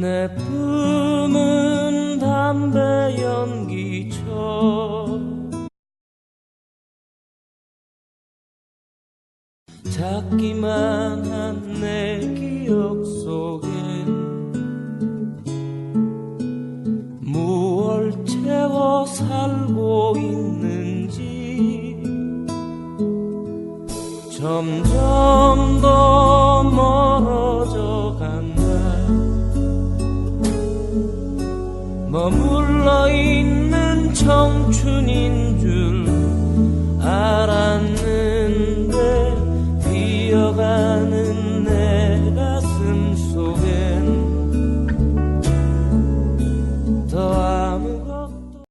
내 품은 담배 연기처럼 작기만 한 내 기억 속엔 무얼 채워 살고 있는지 점점 더 머물러 있는 청춘인 줄 알았는데 비어가는